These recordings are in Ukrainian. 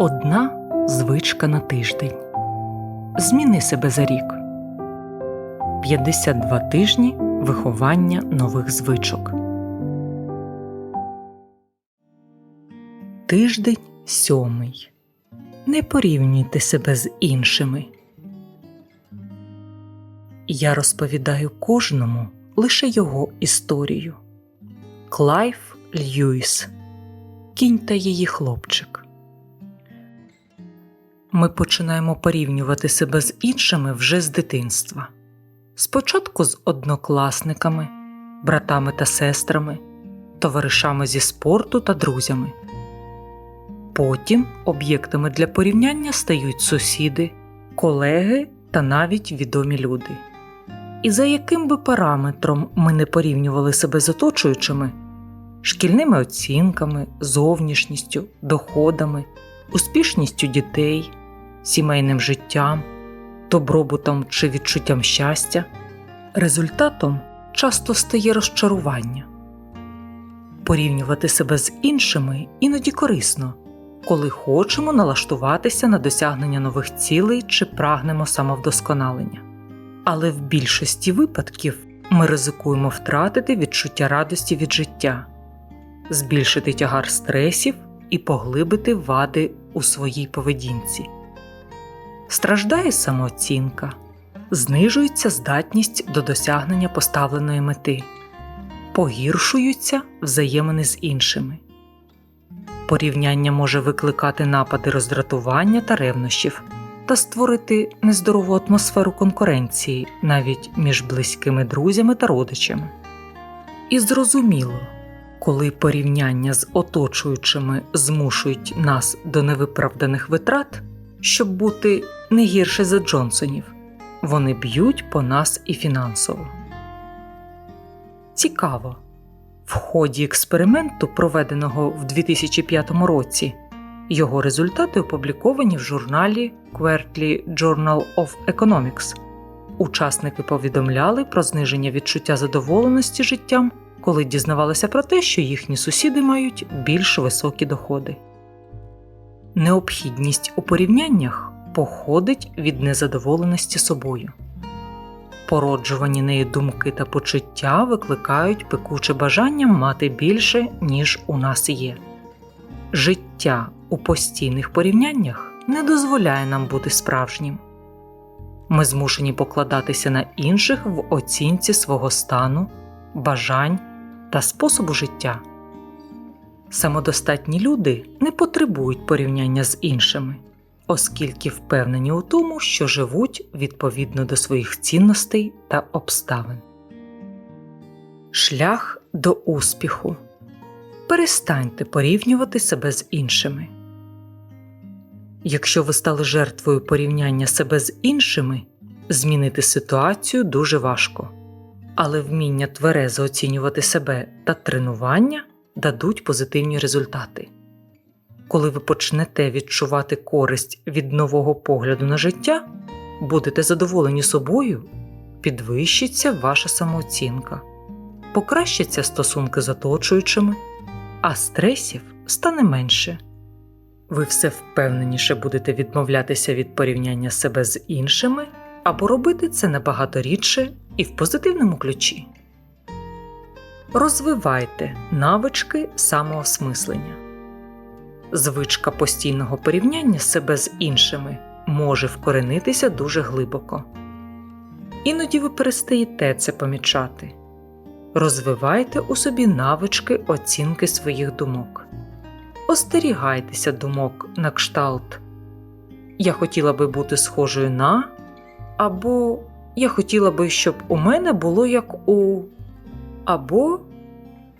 Одна звичка на тиждень. Зміни себе за рік. 52 тижні виховання нових звичок. Тиждень сьомий. Не порівнюйте себе з іншими. Я розповідаю кожному лише його історію. Клайв Льюіс. Кінь та її хлопчик. Ми починаємо порівнювати себе з іншими вже з дитинства. Спочатку з однокласниками, братами та сестрами, товаришами зі спорту та друзями. Потім об'єктами для порівняння стають сусіди, колеги та навіть відомі люди. І за яким би параметром ми не порівнювали себе з оточуючими шкільними оцінками, зовнішністю, доходами, успішністю дітей, сімейним життям, добробутом чи відчуттям щастя, результатом часто стає розчарування. Порівнювати себе з іншими іноді корисно, коли хочемо налаштуватися на досягнення нових цілей чи прагнемо самовдосконалення. Але в більшості випадків ми ризикуємо втратити відчуття радості від життя, збільшити тягар стресів і поглибити вади у своїй поведінці. Страждає самооцінка, знижується здатність до досягнення поставленої мети, погіршуються взаємини з іншими. Порівняння може викликати напади роздратування та ревнощів та створити нездорову атмосферу конкуренції навіть між близькими друзями та родичами. І зрозуміло, коли порівняння з оточуючими змушують нас до невиправданих витрат, щоб бути не гірше за Джонсонів, вони б'ють по нас і фінансово. Цікаво. В ході експерименту, проведеного в 2005 році, його результати опубліковані в журналі Quarterly Journal of Economics. Учасники повідомляли про зниження відчуття задоволеності життям, коли дізнавалися про те, що їхні сусіди мають більш високі доходи. Необхідність у порівняннях походить від незадоволеності собою. Породжувані нею думки та почуття викликають пекуче бажання мати більше, ніж у нас є. Життя у постійних порівняннях не дозволяє нам бути справжнім. Ми змушені покладатися на інших в оцінці свого стану, бажань та способу життя. Самодостатні люди не потребують порівняння з іншими, оскільки впевнені у тому, що живуть відповідно до своїх цінностей та обставин. Шлях до успіху. Перестаньте порівнювати себе з іншими. Якщо ви стали жертвою порівняння себе з іншими, змінити ситуацію дуже важко, але вміння тверезо оцінювати себе та тренування дадуть позитивні результати. Коли ви почнете відчувати користь від нового погляду на життя, будете задоволені собою, підвищиться ваша самооцінка, покращаться стосунки з оточуючими, а стресів стане менше. Ви все впевненіше будете відмовлятися від порівняння себе з іншими або робити це набагато рідше і в позитивному ключі. Розвивайте навички самоосмислення. Звичка постійного порівняння себе з іншими може вкоренитися дуже глибоко. Іноді ви перестаєте це помічати. Розвивайте у собі навички оцінки своїх думок. Остерігайтеся думок на кшталт. Я хотіла би бути схожою на або Я хотіла би, щоб у мене було як у або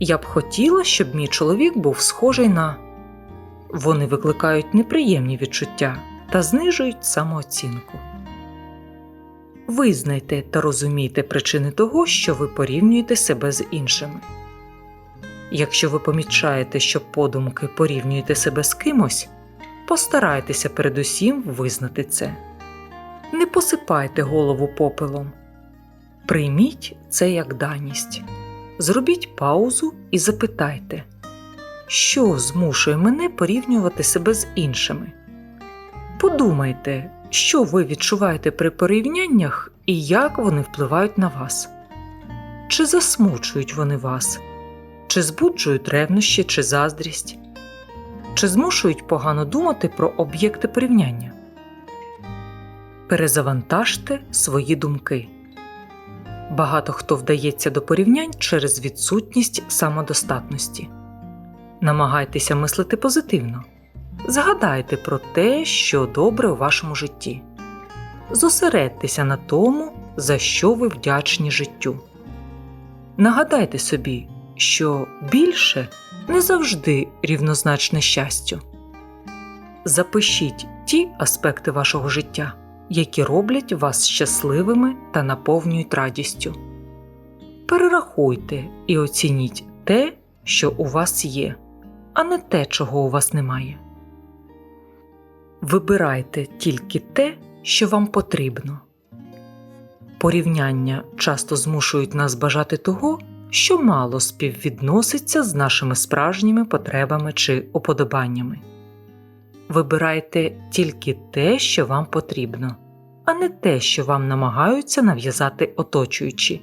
Я б хотіла, щоб мій чоловік був схожий на. Вони викликають неприємні відчуття та знижують самооцінку. Визнайте та розумійте причини того, що ви порівнюєте себе з іншими. Якщо ви помічаєте, що подумки порівнюєте себе з кимось, постарайтеся передусім визнати це. Не посипайте голову попелом. Прийміть це як даність. Зробіть паузу і запитайте, що змушує мене порівнювати себе з іншими. Подумайте, що ви відчуваєте при порівняннях і як вони впливають на вас. Чи засмучують вони вас, чи збуджують ревнощі чи заздрість, чи змушують погано думати про об'єкти порівняння. Перезавантажте свої думки. Багато хто вдається до порівнянь через відсутність самодостатності. Намагайтеся мислити позитивно. Згадайте про те, що добре у вашому житті. Зосередьтеся на тому, за що ви вдячні життю. Нагадайте собі, що більше не завжди рівнозначне щастю. Запишіть ті аспекти вашого життя, які роблять вас щасливими та наповнюють радістю. Перерахуйте і оцініть те, що у вас є, а не те, чого у вас немає. Вибирайте тільки те, що вам потрібно. Порівняння часто змушують нас бажати того, що мало співвідноситься з нашими справжніми потребами чи уподобаннями. Вибирайте тільки те, що вам потрібно, а не те, що вам намагаються нав'язати оточуючі.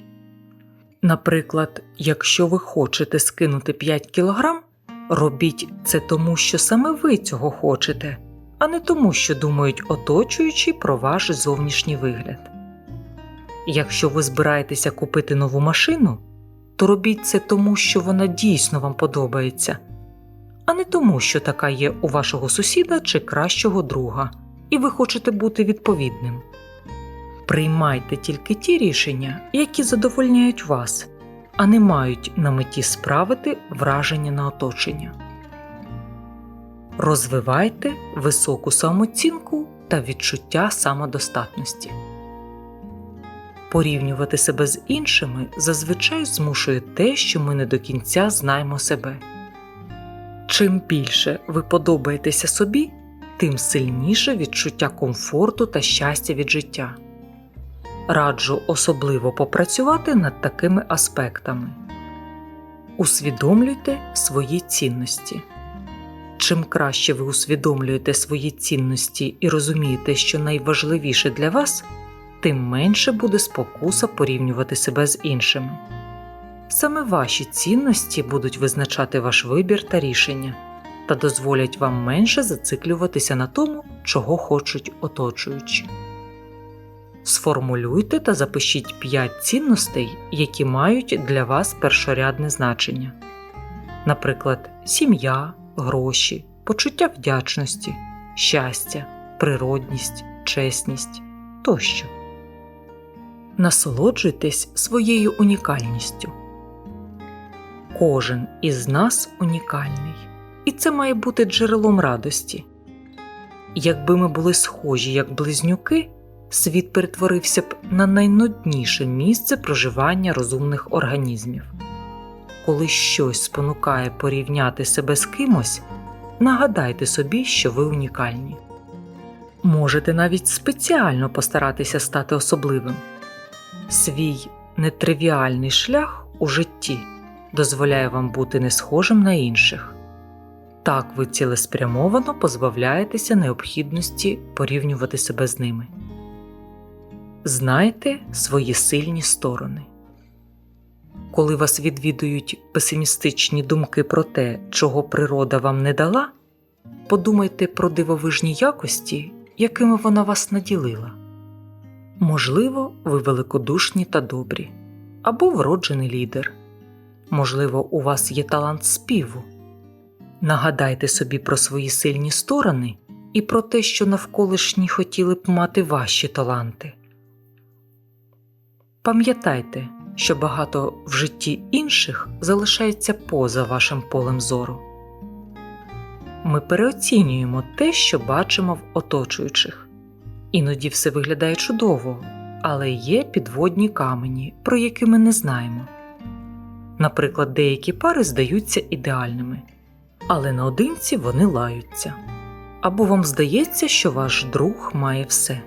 Наприклад, якщо ви хочете скинути 5 кг, робіть це тому, що саме ви цього хочете, а не тому, що думають оточуючі про ваш зовнішній вигляд. Якщо ви збираєтеся купити нову машину, то робіть це тому, що вона дійсно вам подобається, а не тому, що така є у вашого сусіда чи кращого друга, і ви хочете бути відповідним. Приймайте тільки ті рішення, які задовольняють вас, а не мають на меті справити враження на оточення. Розвивайте високу самооцінку та відчуття самодостатності. Порівнювати себе з іншими зазвичай змушує те, що ми не до кінця знаємо себе. Чим більше ви подобаєтеся собі, тим сильніше відчуття комфорту та щастя від життя. Раджу особливо попрацювати над такими аспектами. Усвідомлюйте свої цінності. Чим краще ви усвідомлюєте свої цінності і розумієте, що найважливіше для вас, тим менше буде спокуса порівнювати себе з іншими. Саме ваші цінності будуть визначати ваш вибір та рішення та дозволять вам менше зациклюватися на тому, чого хочуть оточуючі. Сформулюйте та запишіть 5 цінностей, які мають для вас першорядне значення, наприклад, сім'я, гроші, почуття вдячності, щастя, природність, чесність тощо. Насолоджуйтесь своєю унікальністю. Кожен із нас унікальний, і це має бути джерелом радості. Якби ми були схожі як близнюки, світ перетворився б на найнудніше місце проживання розумних організмів. Коли щось спонукає порівняти себе з кимось, нагадайте собі, що ви унікальні. Можете навіть спеціально постаратися стати особливим. Свій нетривіальний шлях у житті дозволяє вам бути не схожим на інших. Так ви цілеспрямовано позбавляєтеся необхідності порівнювати себе з ними. Знайте свої сильні сторони. Коли вас відвідують песимістичні думки про те, чого природа вам не дала, подумайте про дивовижні якості, якими вона вас наділила. Можливо, ви великодушні та добрі, або вроджений лідер. Можливо, у вас є талант співу. Нагадайте собі про свої сильні сторони і про те, що навколишні хотіли б мати ваші таланти. Пам'ятайте, що багато в житті інших залишається поза вашим полем зору. Ми переоцінюємо те, що бачимо в оточуючих. Іноді все виглядає чудово, але є підводні камені, про які ми не знаємо. Наприклад, деякі пари здаються ідеальними, але наодинці вони лаються. Або вам здається, що ваш друг має все: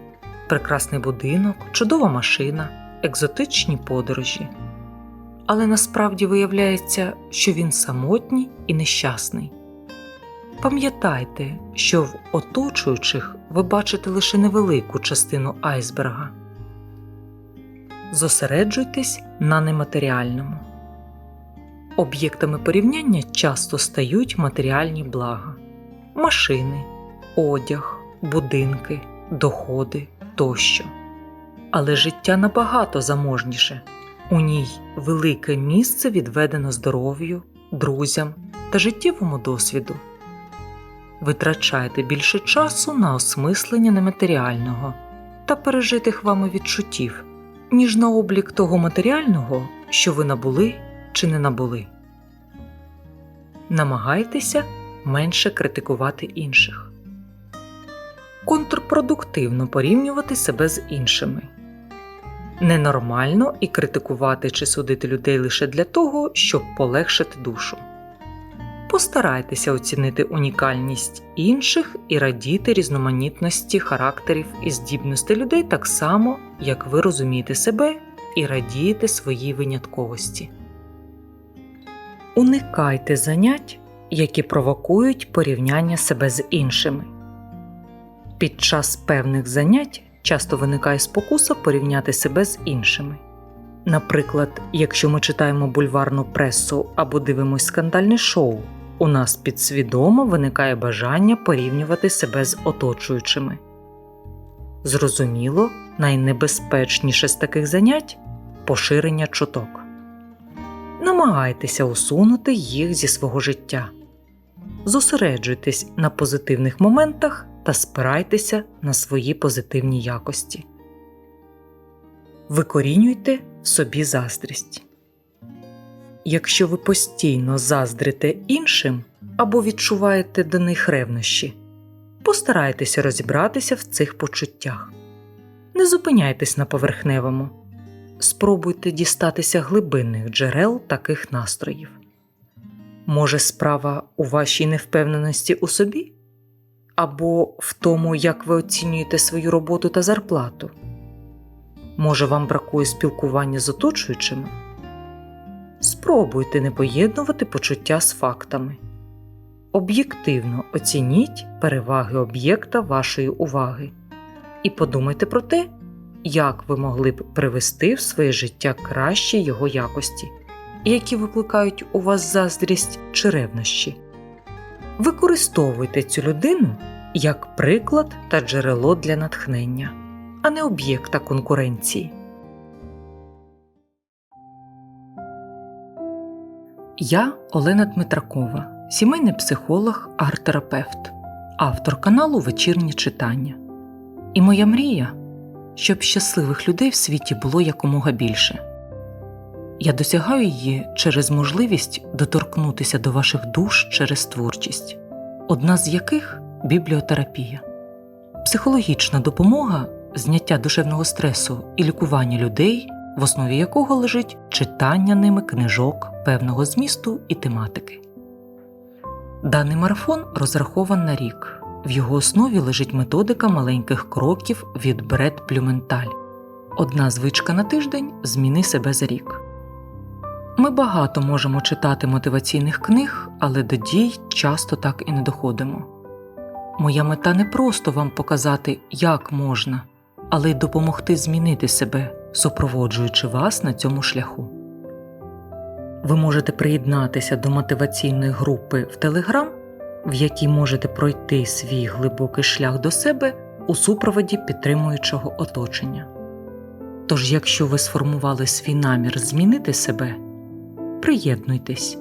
прекрасний будинок, чудова машина, екзотичні подорожі. Але насправді виявляється, що він самотній і нещасний. Пам'ятайте, що в оточуючих ви бачите лише невелику частину айсберга. Зосереджуйтесь на нематеріальному. Об'єктами порівняння часто стають матеріальні блага машини, одяг, будинки, доходи тощо. Але життя набагато заможніше. У ній велике місце відведено здоров'ю, друзям та життєвому досвіду. Витрачайте більше часу на осмислення нематеріального та пережитих вами відчуттів, ніж на облік того матеріального, що ви набули чи не набули. Намагайтеся менше критикувати інших. Контрпродуктивно порівнювати себе з іншими. Ненормально і критикувати чи судити людей лише для того, щоб полегшити душу. Постарайтеся оцінити унікальність інших і радіти різноманітності характерів і здібностей людей так само, як ви розумієте себе і радієте своїй винятковості. Уникайте занять, які провокують порівняння себе з іншими. Під час певних занять часто виникає спокуса порівняти себе з іншими. Наприклад, якщо ми читаємо бульварну пресу або дивимось скандальне шоу, у нас підсвідомо виникає бажання порівнювати себе з оточуючими. Зрозуміло, найнебезпечніше з таких занять поширення чуток. Намагайтеся усунути їх зі свого життя. Зосереджуйтесь на позитивних моментах та спирайтеся на свої позитивні якості. Викорінюйте собі заздрість. Якщо ви постійно заздрите іншим або відчуваєте до них ревнощі, постарайтеся розібратися в цих почуттях. Не зупиняйтесь на поверхневому, спробуйте дістатися глибинних джерел таких настроїв. Може, справа у вашій невпевненості у собі? Або в тому, як ви оцінюєте свою роботу та зарплату? Може, вам бракує спілкування з оточуючими? Спробуйте не поєднувати почуття з фактами. Об'єктивно оцініть переваги об'єкта вашої уваги і подумайте про те, як ви могли б привести в своє життя кращі його якості, які викликають у вас заздрість чи ревнощі. Використовуйте цю людину як приклад та джерело для натхнення, а не об'єкта конкуренції. Я Олена Дмитракова, сімейний психолог, арт-терапевт, автор каналу Вечірнє читання. І моя мрія, щоб щасливих людей в світі було якомога більше. Я досягаю її через можливість доторкнутися до ваших душ через творчість, одна з яких бібліотерапія, психологічна допомога, зняття душевного стресу і лікування людей, в основі якого лежить читання ними книжок певного змісту і тематики. Даний марафон розрахован на рік. В його основі лежить методика маленьких кроків від Бред Плюменталь. Одна звичка на тиждень зміни себе за рік. Ми багато можемо читати мотиваційних книг, але до дій часто так і не доходимо. Моя мета не просто вам показати, як можна, але й допомогти змінити себе, супроводжуючи вас на цьому шляху. Ви можете приєднатися до мотиваційної групи в Telegram, в якій можете пройти свій глибокий шлях до себе у супроводі підтримуючого оточення. Тож, якщо ви сформували свій намір змінити себе, приєднуйтесь